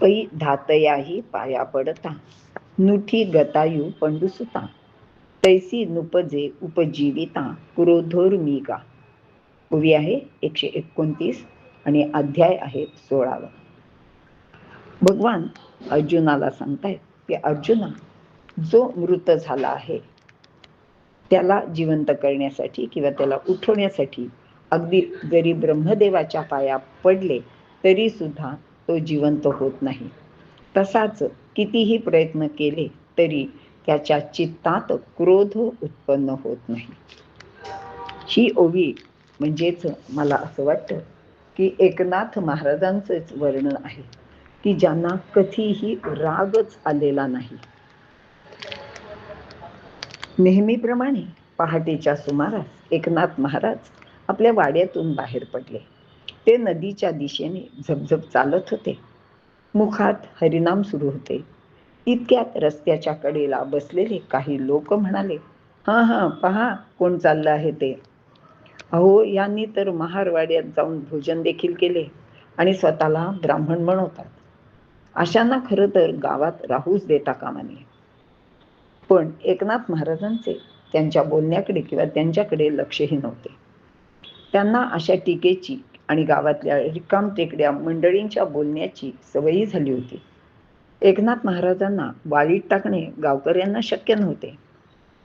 पै धातयाही पाया पडता. नुठी गतायू पंडुसुता तैसी नुपजे उपजीविता क्रोधोर्मिगा कवी आहे एकशे एकोणतीस आणि अध्याय आहे सोळावा. भगवान अर्जुनाला सांगतायत की अर्जुना जो मृत झाला आहे त्याला जिवंत करण्यासाठी किंवा त्याला उठवण्यासाठी अगदी जरी ब्रह्मदेवाच्या पाया पडले तरी सुद्धा तो जिवंत होत नाही. तसाच कितीही प्रयत्न केले तरी त्याच्या चित्तात क्रोध उत्पन्न होत नाही. ही ओवी म्हणजेच मला असं वाटतं की एकनाथ महाराजांचंच वर्णन आहे की ज्यांना कधीही रागच आलेला नाही. नेहमीप्रमाणे पहाटेच्या सुमारास एकनाथ महाराज आपल्या वाड्यातून बाहेर पडले. ते नदीच्या दिशेने झपझप चालत होते. मुखात हरिनाम सुरू होते. इतक्यात रस्त्याच्या कडेला बसलेले काही लोक म्हणाले हा हा पहा कोण चाललं आहे ते. अहो यांनी तर महारवाड्यात जाऊन भोजन देखील केले आणि स्वतःला ब्राह्मण म्हणवतात अशांना खरं तर गावात राहूच देता कामा नये. पण एकनाथ महाराजांचे त्यांच्या बोलण्याकडे किंवा त्यांच्याकडे लक्षही नव्हते. त्यांना अशा टीकेची आणि गावातल्या रिकाम टेकड्या मंडळींच्या बोलण्याची सवयी झाली होती. एकनाथ महाराजांना वाळीत टाकणे गावकऱ्यांना शक्य नव्हते.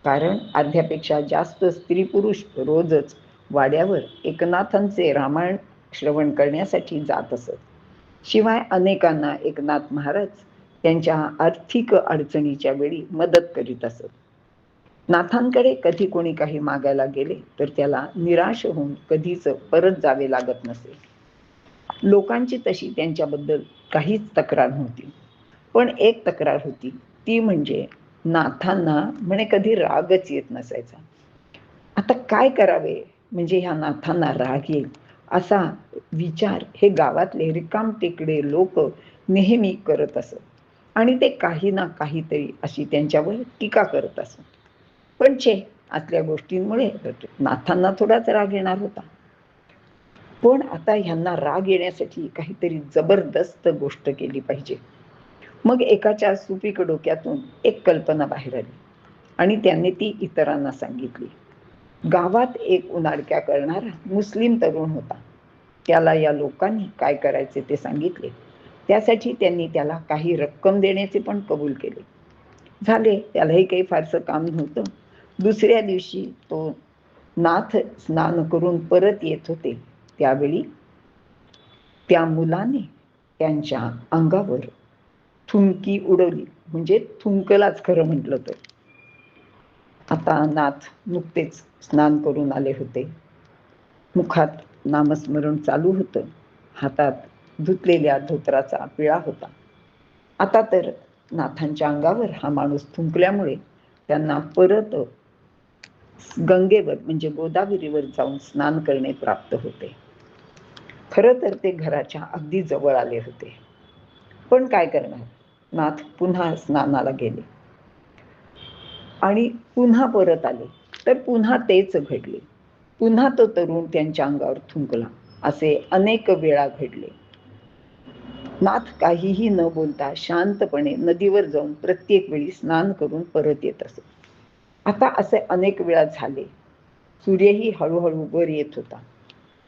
कारण अर्ध्यापेक्षा जास्त स्त्री पुरुष रोजच वाड्यावर एकनाथांचे रामायण श्रवण करण्यासाठी जात असत. शिवाय अनेकांना एकनाथ महाराज त्यांच्या आर्थिक अडचणीच्या वेळी मदत करीत असत. नाथांकडे कधी कोणी काही मागायला गेले तर त्याला निराश होऊन कधीच परत जावे लागत नसे. लोकांची तशी त्यांच्याबद्दल काहीच तक्रार नव्हती. पण एक तक्रार होती ती म्हणजे नाथांना म्हणे कधी रागच येत नसायचा. आता काय करावे? म्हणजे ह्या नाथांना राग येईल. असा विचार हे गावातले रिकाम टेकडे लोक नेहमी करत असत. आणि ते काही ना काहीतरी अशी त्यांच्यावर टीका करत असत. पण छे आतल्या गोष्टींमुळे नाथांना थोडाच राग येणार होता. पण आता ह्यांना राग येण्यासाठी काहीतरी जबरदस्त गोष्ट केली पाहिजे. मग एकाच्या सुपीक डोक्यातून एक कल्पना बाहेर आली आणि त्यांनी ती इतरांना सांगितली. गावात एक उनाडक्या करणारा मुस्लिम तरुण होता. त्याला या लोकांनी काय करायचे ते सांगितले. त्यासाठी त्यांनी त्याला काही रक्कम देण्याचे पण कबूल केले. झाले त्यालाही काही फारसं काम नव्हतं. दुसऱ्या दिवशी तो नाथ स्नान करून परत येत होते. त्यावेळी त्या मुलाने त्यांच्या अंगावर थुंकी उडवली. म्हणजे थुंकलाच खरं म्हटलं तर. आता नाथ नुकतेच स्नान करून आले होते. मुखात नामस्मरण चालू होतं. हातात धुतलेल्या धोत्राचा पिळा होता. आता तर नाथांच्या अंगावर हा माणूस थुंकल्यामुळे त्यांना परत गंगेवर म्हणजे गोदावरीवर जाऊन स्नान करणे प्राप्त होते. खरं तर ते घराच्या अगदी जवळ आले होते. पण काय करणार? नाथ पुन्हा स्नानाला गेले. आणि पुन्हा परत आले. तर पुन्हा तेच घडले. पुन्हा तो तरुण त्यांच्या अंगावर थुंकला. असे अनेक वेळा घडले. नाथ काहीही न बोलता शांतपणे नदीवर जाऊन प्रत्येक वेळी स्नान करून परत येत असत आता असे अनेक वेळा झाले. सूर्यही हळूहळू वर येत होता.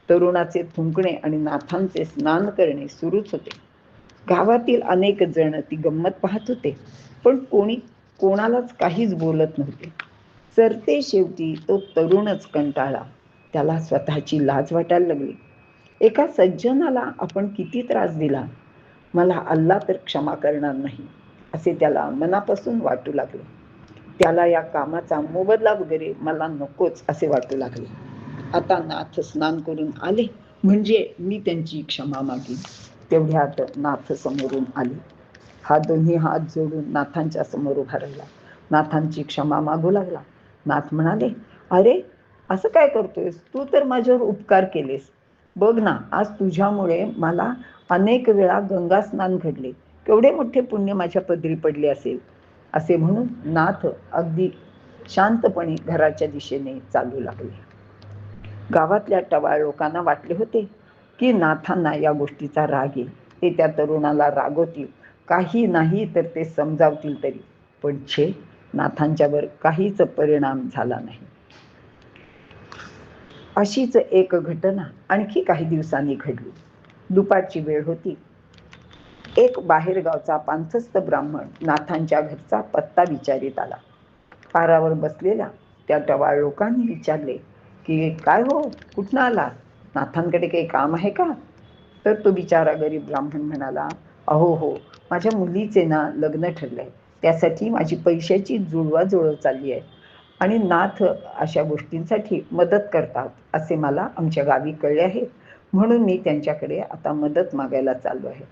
तरुणाचे थुंकणे आणि नाथांचे स्नान करणे सुरूच होते. गावातील अनेक जण ती गंमत पाहत होते पण कोणी कोणालाच काहीच बोलत नव्हते. सरते शेवटी तो तरुणच कंटाळला. त्याला स्वतःची लाज वाटायला लागली. एका सज्जनाला आपण किती त्रास दिला? मला अल्ला तर क्षमा करणार नाही असे त्याला मनापासून वाटू लागले. त्याला या कामाचा मोबदला वगैरे मला नकोच असे वाटू लागले. आता नाथ स्नान करून आले. म्हणजे मी त्यांची क्षमा मागीन. तेवढ्यात नाथ समोरून आले. हा दोन्ही हात जोडून नाथांच्या समोर उभा राहिला. नाथांची क्षमा मागू लागला. नाथ म्हणाले अरे असं काय करतोयस? तू तर माझ्यावर उपकार केलेस. बघ ना आज तुझ्यामुळे मला अनेक वेळा गंगा स्नान घडले. केवढे मोठे पुण्य माझ्या पदरी पडले असेल. असे म्हणून नाथ अगदी शांतपणे घराच्या दिशेने चालू लागले. गावातल्या टवाळ लोकांना वाटले होते की नाथांना या गोष्टीचा राग येईल. ते त्या तरुणाला रागवतील. काही नाही तर ते समजावतील तरी. पण छे नाथांच्यावर काहीच परिणाम झाला नाही. अशीच एक घटना आणखी काही दिवसांनी घडली. दुपारची वेळ होती. एक बाहेरगावचा पांथस्थ ब्राह्मण नाथांच्या घरचा पत्ता विचारित आला. पारावर बसलेला त्या टवाळ लोकांनी विचारले की काय हो? कुठनं आला नाथांकडे काही काम आहे का? तर तो बिचारा गरीब ब्राह्मण म्हणाला अहो हो माझ्या मुलीचे ना लग्न ठरलंय. त्यासाठी माझी पैशाची जुळवाजुळव चालली आहे. आणि नाथ अशा गोष्टींसाठी मदत करतात असे मला आमच्या गावी कळले आहे. म्हणून मी त्यांच्याकडे आता मदत मागायला चाललो आहे.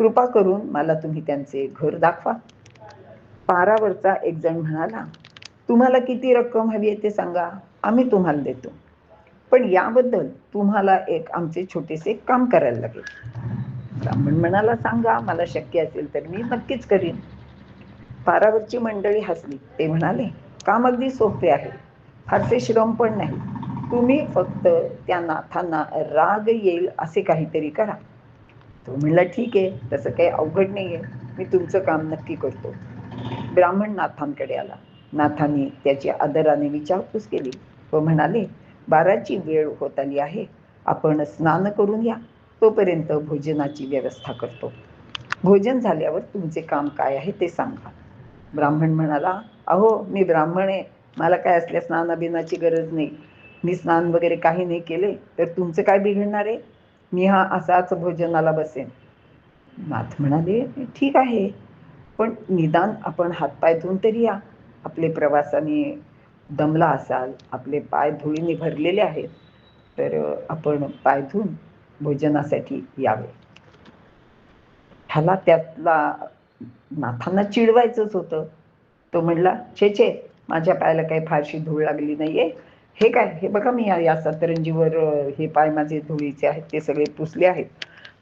कृपा करून मला तुम्ही त्यांचे घर दाखवा. पारावरचा एक जण म्हणाला तुम्हाला किती रक्कम हवी आहे ते सांगा आम्ही तुम्हाला देतो. पण याबद्दल तुम्हाला एक आमचे छोटेसे काम करायला लागेल. ब्राह्मण म्हणाला सांगा मला शक्य असेल तर मी नक्कीच करीन. पारावरची मंडळी हसली. ते म्हणाले काम अगदी सोपे आहे. फारसे श्रम पण नाही. तुम्ही फक्त त्या नाथांना राग येईल असे काहीतरी करा. तो म्हणला ठीक आहे तसं काही अवघड नाही आहे मी तुमचं काम नक्की करतो. ब्राह्मण नाथांकडे आला. नाथांनी त्याची आदराने विचारपूस केली. व म्हणाले बाराची वेळ होत आली आहे. आपण स्नान करून या. तोपर्यंत भोजनाची व्यवस्था करतो. भोजन झाल्यावर तुमचे काम काय आहे ते सांगा. ब्राह्मण म्हणाला अहो मी ब्राह्मण आहे. मला काय असल्या स्नानाबिनाची गरज नाही. मी स्नान वगैरे काही नाही केले तर तुमचं काय बिघडणार आहे? मी हा असाच भोजनाला बसेन. नाथ म्हणाले ठीक आहे. पण निदान आपण हातपाय धुवून तरी या. आपले प्रवासाने दमला असाल आपले पाय धुळीने भरलेले आहेत तर आपण पाय धुवून भोजनासाठी यावे. ह्याला त्यातला नाथांना चिडवायचंच होतं. तो म्हणला छे छे माझ्या पायाला काही फारशी धूळ लागली नाहीये. हे काय हे बघा मी या सतरंजीवर हे पाय माझे धुळीचे आहेत ते सगळे पुसले आहेत.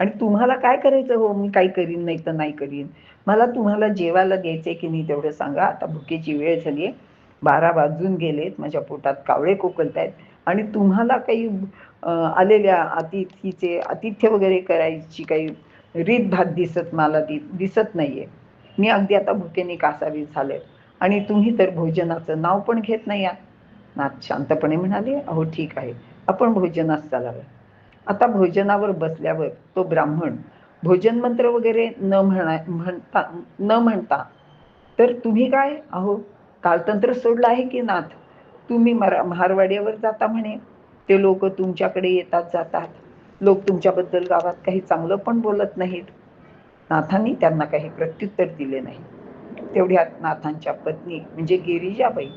आणि तुम्हाला काय करायचं हो? मी काही करीन नाही तर नाही करीन. मला तुम्हाला जेवायला द्यायचंय की नाही तेवढं सांगा. आता भुकेची वेळ झाली आहे. बारा वाजून गेलेत. माझ्या पोटात कावळे कोकलत आहेत आणि तुम्हाला काही आलेल्या अतिथीचे आतिथ्य वगैरे करायची काही रीत भात दिसत मला दि दिसत नाहीये. मी अगदी आता भुकेने कासावी झाले आणि तुम्ही तर भोजनाचं नाव पण घेत नाही आहात. नाथ शांतपणे म्हणाले अहो ठीक आहे आपण भोजनास चालावं. आता भोजनावर बसल्यावर तो ब्राह्मण भोजन मंत्र वगैरे न म्हणा म्हणता न म्हणता तर तुम्ही काय? अहो कालतंत्र सोडलं आहे की नाथ? तुम्ही मरा महारवाड्यावर जाता म्हणे? ते लोक तुमच्याकडे येतात जातात. लोक तुमच्याबद्दल गावात काही चांगलं पण बोलत नाहीत. नाथांनी त्यांना काही प्रत्युत्तर दिले नाही. तेवढ्यात नाथांच्या पत्नी म्हणजे गिरिजाबाई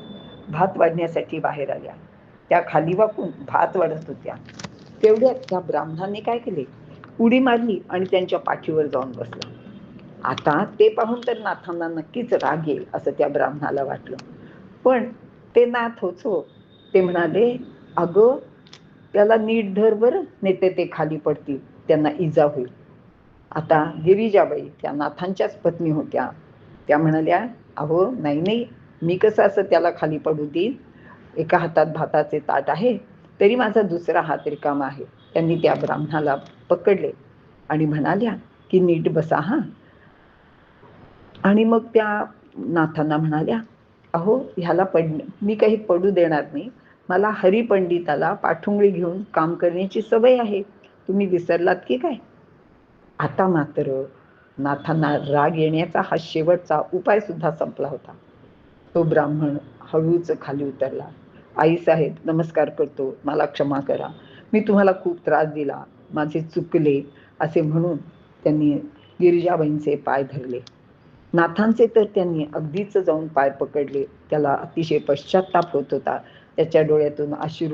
भात वाढण्यासाठी बाहेर आल्या. त्या खाली वाकून भात वाढत होत्या. तेवढ्यात त्या ब्राह्मणाने काय केले? उडी मारली आणि त्यांच्या पाठीवर जाऊन बसला. आता ते पाहून तर नाथांना नक्कीच राग येईल असं त्या ब्राह्मणाला वाटलं. पण ते नाथ होचो. ते म्हणाले अगं त्याला नीट धर बरं नेते ते ते खाली पडतील. त्यांना इजा होईल. आता गिरिजाबाई त्या नाथांच्याच पत्नी होत्या. त्या म्हणाल्या अहो नाही नाही. मी कसं असं त्याला खाली पडू देईन एका हातात भाताचे ताट आहे तरी माझा दुसरा हात रिकामा आहे. त्यांनी त्या ब्राह्मणाला पकडले आणि म्हणाल्या की नीट बसा हा. आणि मग त्या नाथांना म्हणाल्या अहो ह्याला पड मी काही पडू देणार नाही. मला हरिपंडिताला पाठुंगळी घेऊन काम करण्याची सवय आहे. तुम्ही विसरलात की काय? आता मात्र नाथांना राग येण्याचा हा शेवटचा उपाय सुद्धा संपला होता. तो ब्राह्मण हळूच खाली उतरला. आई साहेब नमस्कार करतो मला क्षमा करा. मी तुम्हाला खूप त्रास दिला. माझे चुकले असे म्हणून त्यांनी गिरिजाबाईंचे पाय धरले. नाथांचे तर त्यांनी अगदीच जाऊन पाय पकडले. त्याला अतिशय पश्चाताप होत होता. त्याच्या डोळ्यातून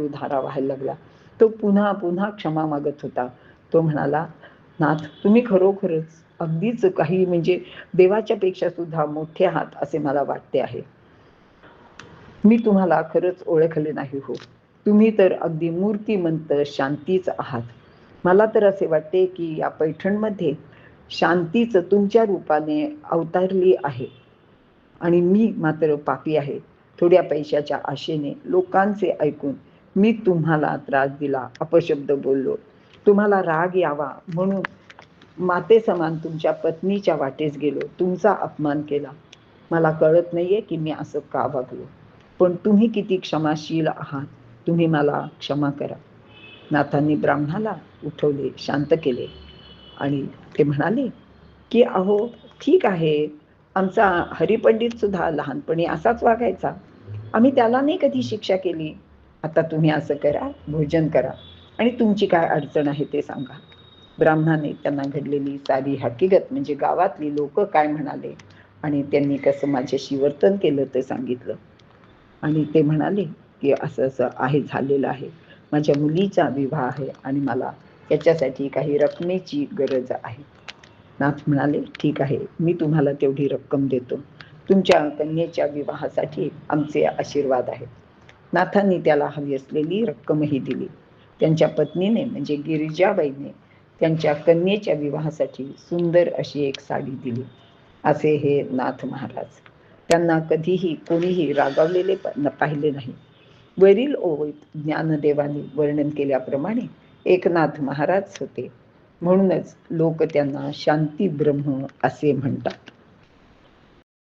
धारा व्हायला लागला तो पुन्हा पुन्हा क्षमा मागत होता. तो म्हणाला नाथ तुम्ही खरोखरच अगदीच काही म्हणजे देवाच्या पेक्षा सुद्धा मोठे आहात असे मला वाटते आहे. मी तुम्हाला खरंच ओळखले नाही हो. तुम्ही तर अगदी मूर्तिमंत शांतीच आहात. मला तर असे वाटते की या पैठणमध्ये शांतीच तुमच्या रूपाने अवतारली आहे. आणि मी मात्र पापी आहे. थोड्या पैशाच्या आशेने लोकांचे ऐकून मी तुम्हाला त्रास दिला अपशब्द बोललो. तुम्हाला राग यावा म्हणून माते समान तुमच्या पत्नीच्या वाटेस गेलो. तुमचा अपमान केला. मला कळत नाहीये की मी असं का वागलो. पण तुम्ही किती क्षमाशील आहात? तुम्ही मला क्षमा करा. नाथांनी ब्राह्मणाला उठवले शांत केले आणि ते म्हणाले की अहो ठीक आहे. आमचा हरिपंडित सुद्धा लहानपणी असाच वागायचा. आम्ही त्याला नाही कधी शिक्षा केली. आता तुम्ही असं करा भोजन करा आणि तुमची काय अडचण आहे ते सांगा. ब्राह्मणाने त्यांना घडलेली सारी हकीकत म्हणजे गावातली लोक काय म्हणाले आणि त्यांनी कसं माझ्याशी वर्तन केलं ते सांगितलं. आणि ते म्हणाले की असं असं आहे झालेलं आहे. माझ्या मुलीचा विवाह आहे आणि मला त्याच्यासाठी काही रकमेची गरज आहे. नाथ म्हणाले ठीक आहे मी तुम्हाला तेवढी रक्कम देतो. तुमच्या कन्येच्या विवाहासाठी आमचे आशीर्वाद आहेत. नाथांनी त्याला हवी असलेली रक्कमही दिली. त्यांच्या पत्नीने म्हणजे गिरिजाबाईने त्यांच्या कन्येच्या विवाहासाठी सुंदर अशी एक साडी दिली. असे हे नाथ महाराज. त्यांना कधीही कोणीही रागावलेले पाहिले नाही. वरील ओळीत ज्ञानदेवाने वर्णन केल्याप्रमाणे एकनाथ महाराज होते. म्हणूनच लोक त्यांना शांती ब्रह्म असे म्हणतात.